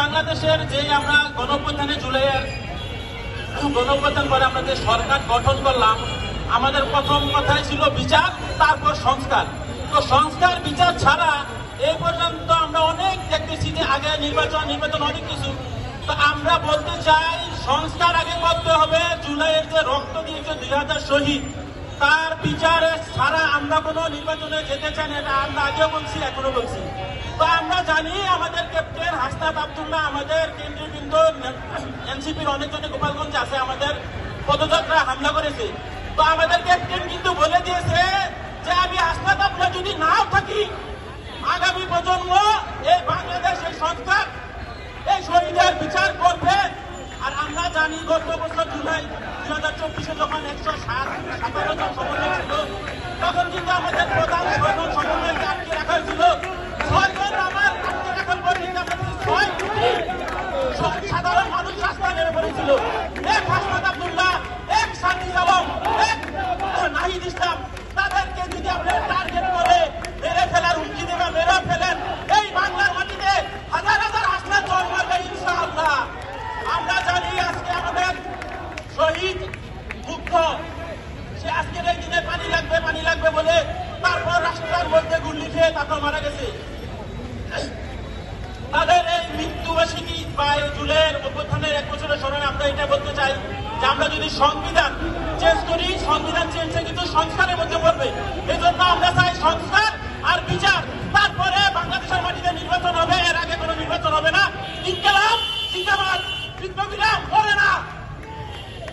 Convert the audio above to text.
বাংলাদেশের যে আমরা গণপ্রধানে জুলাইয়ের গণপ্রধান করে আমরা যে সরকার গঠন করলাম, আমাদের প্রথম কথাই ছিল বিচার, তারপর সংস্কার। তো সংস্কার, বিচার ছাড়া এই পর্যন্ত আমরা অনেক দেখতেছি যে আগে নির্বাচন নির্বাচন অনেক কিছু। তো আমরা বলতে চাই, সংস্কার আগে করতে হবে, জুলাইয়ের যে রক্ত দিয়েছে দুই হাজার শহীদ, তার বিচারে ছাড়া আমরা কোনো নির্বাচনে যেতে চাই না, এটা আমরা আগেও বলছি এখনও বলছি। তো আমরা জানি আমাদের ক্যাপ্টেন হাসনাত আবদুল্লাহ আমাদের কেন্দ্রীয় বিন্দু এনসিপির অনেকজনে গোপালগঞ্জে আছে, আমাদের পদযাত্রা হামলা করেছে। তো আমাদের ক্যাপ্টেন কিন্তু বলে দিয়েছে যে আমি হাসনাত আবদুল্লাহ যদি নাও থাকি, আগামী প্রজন্ম এই বাংলাদেশের সংস্কার এই শহীদের বিচার করবে। আর আমরা জানি গত বছর জুলাই দুই হাজার চব্বিশে যখন একশো সাত, সাতান্ন জন সমন্বয় ছিল, তখন কিন্তু আমাদের প্রধান পড়েছিল এক হাসনাত আবদুল্লাহ এক সাদিক আলম এক নাহিদ ইসলাম, তাদেরকে যদি আপনারা টার্গেট করে মেরে ফেলার হুমকি দেবে, মেরে ফেলেন, এই বাংলার মাটিতে হাজার হাজার হাসনাত জন্মাবে ইনশাআল্লাহ। আমরা জানি আজকে আমাদের শহীদ মুগ্ধ সে আজকের এই দিনে পানি লাগবে পানি লাগবে বলে তারপর রাস্তার মধ্যে গুলি খেয়ে তারপর মারা গেছে। তাদের এই মৃত্যুবার্ষিকী বা এই জুলের অভ্যুত্থানের এক বছরের সংস্কারের মধ্যে পড়বে। এই জন্য আমরা চাই সংস্কার আর বিচার। তারপরে বাংলাদেশের মাটিতে নির্বাচন হবে, এর আগে কোনো নির্বাচন হবে না। ইনকালাম জিন্দাবাদ। বিপ্লবীরা করে না।